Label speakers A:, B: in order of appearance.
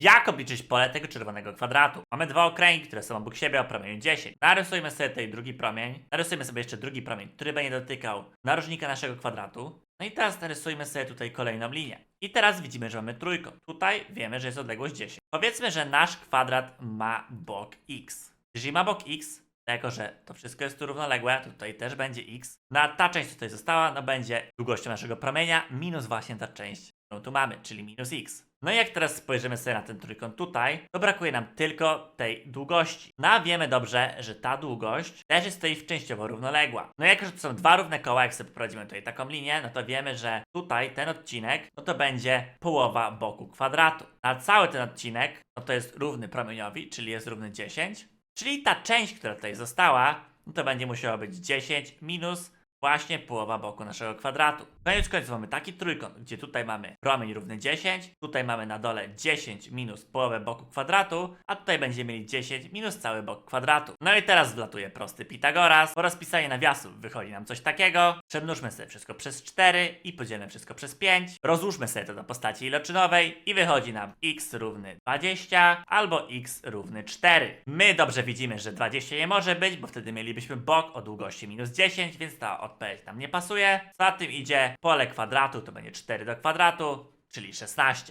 A: Jak obliczyć pole tego czerwonego kwadratu? Mamy dwa okręgi, które są obok siebie o promieniu 10. Narysujmy sobie tutaj drugi promień. Narysujmy sobie jeszcze drugi promień, który będzie dotykał narożnika naszego kwadratu. No i teraz narysujmy sobie tutaj kolejną linię. I teraz widzimy, że mamy trójkąt. Tutaj wiemy, że jest odległość 10. Powiedzmy, że nasz kwadrat ma bok x. Jeżeli ma bok x, to jako że to wszystko jest tu równoległe, to tutaj też będzie x. No a ta część, co tutaj została, no będzie długością naszego promienia minus właśnie ta część, którą tu mamy, czyli minus x. No i jak teraz spojrzymy sobie na ten trójkąt tutaj, to brakuje nam tylko tej długości. No a wiemy dobrze, że ta długość też jest tutaj częściowo równoległa. No jako, że to są dwa równe koła, jak sobie poprowadzimy tutaj taką linię, no to wiemy, że tutaj ten odcinek, no to będzie połowa boku kwadratu. A cały ten odcinek, no to jest równy promieniowi, czyli jest równy 10. Czyli ta część, która tutaj została, no to będzie musiała być 10 minus właśnie połowa boku naszego kwadratu. Koniec końców mamy taki trójkąt, gdzie tutaj mamy promień równy 10, tutaj mamy na dole 10 minus połowę boku kwadratu, a tutaj będziemy mieli 10 minus cały bok kwadratu. No i teraz wlatuje prosty Pitagoras. Po rozpisaniu nawiasów wychodzi nam coś takiego. Przemnóżmy sobie wszystko przez 4 i podzielmy wszystko przez 5. Rozłóżmy sobie to do postaci iloczynowej i wychodzi nam x równy 20 albo x równy 4. My dobrze widzimy, że 20 nie może być, bo wtedy mielibyśmy bok o długości minus 10, więc ta odpowiedź nam nie pasuje. Za tym idzie pole kwadratu, to będzie 4 do kwadratu, czyli 16.